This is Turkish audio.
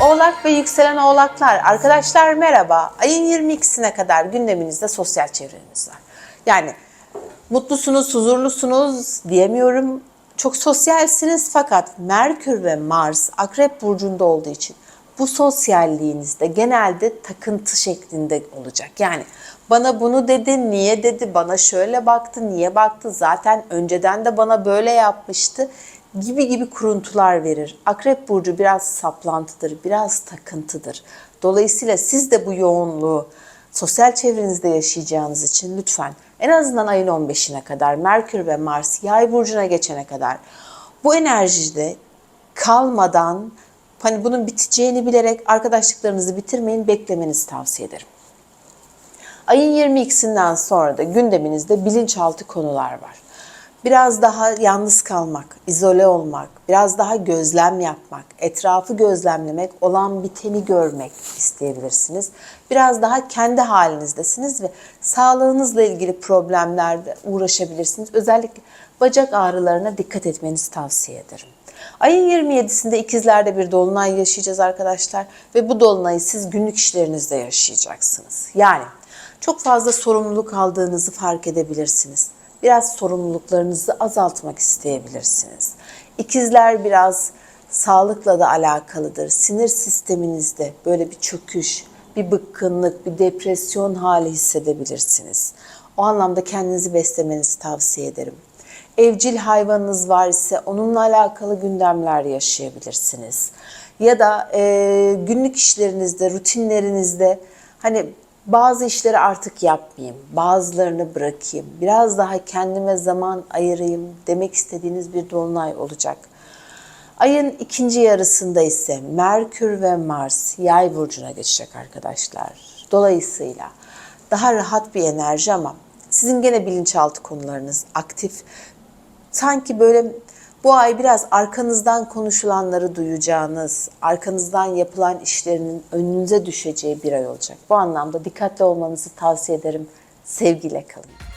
Oğlak ve yükselen oğlaklar. Arkadaşlar merhaba. Ayın 22'sine kadar gündeminizde sosyal çevreniz var. Yani mutlusunuz, huzurlusunuz diyemiyorum. Çok sosyalsiniz fakat Merkür ve Mars Akrep Burcu'nda olduğu için bu sosyalliğinizde genelde takıntı şeklinde olacak. Yani bana bunu dedi, niye dedi, bana şöyle baktı, niye baktı, zaten önceden de bana böyle yapmıştı gibi gibi kuruntular verir. Akrep burcu biraz saplantıdır, biraz takıntıdır. Dolayısıyla siz de bu yoğunluğu sosyal çevrenizde yaşayacağınız için lütfen en azından ayın 15'ine kadar Merkür ve Mars Yay burcuna geçene kadar bu enerjide kalmadan hani bunun biteceğini bilerek arkadaşlıklarınızı bitirmeyin, beklemenizi tavsiye ederim. Ayın 22'sinden sonra da gündeminizde bilinçaltı konular var. Biraz daha yalnız kalmak, izole olmak, biraz daha gözlem yapmak, etrafı gözlemlemek, olan biteni görmek isteyebilirsiniz. Biraz daha kendi halinizdesiniz ve sağlığınızla ilgili problemlerde uğraşabilirsiniz. Özellikle bacak ağrılarına dikkat etmenizi tavsiye ederim. Ayın 27'sinde ikizlerde bir dolunay yaşayacağız arkadaşlar ve bu dolunayı siz günlük işlerinizde yaşayacaksınız. Yani çok fazla sorumluluk aldığınızı fark edebilirsiniz. Biraz sorumluluklarınızı azaltmak isteyebilirsiniz. İkizler biraz sağlıkla da alakalıdır. Sinir sisteminizde böyle bir çöküş, bir bıkkınlık, bir depresyon hali hissedebilirsiniz. O anlamda kendinizi beslemenizi tavsiye ederim. Evcil hayvanınız var ise onunla alakalı gündemler yaşayabilirsiniz. Ya da e, günlük işlerinizde, rutinlerinizde hani bazı işleri artık yapmayayım, bazılarını bırakayım, biraz daha kendime zaman ayırayım demek istediğiniz bir dolunay olacak. Ayın ikinci yarısında ise Merkür ve Mars yay burcuna geçecek arkadaşlar. Dolayısıyla daha rahat bir enerji ama sizin gene bilinçaltı konularınız aktif. Sanki böyle bu ay biraz arkanızdan konuşulanları duyacağınız, arkanızdan yapılan işlerinin önünüze düşeceği bir ay olacak. Bu anlamda dikkatli olmanızı tavsiye ederim. Sevgiyle kalın.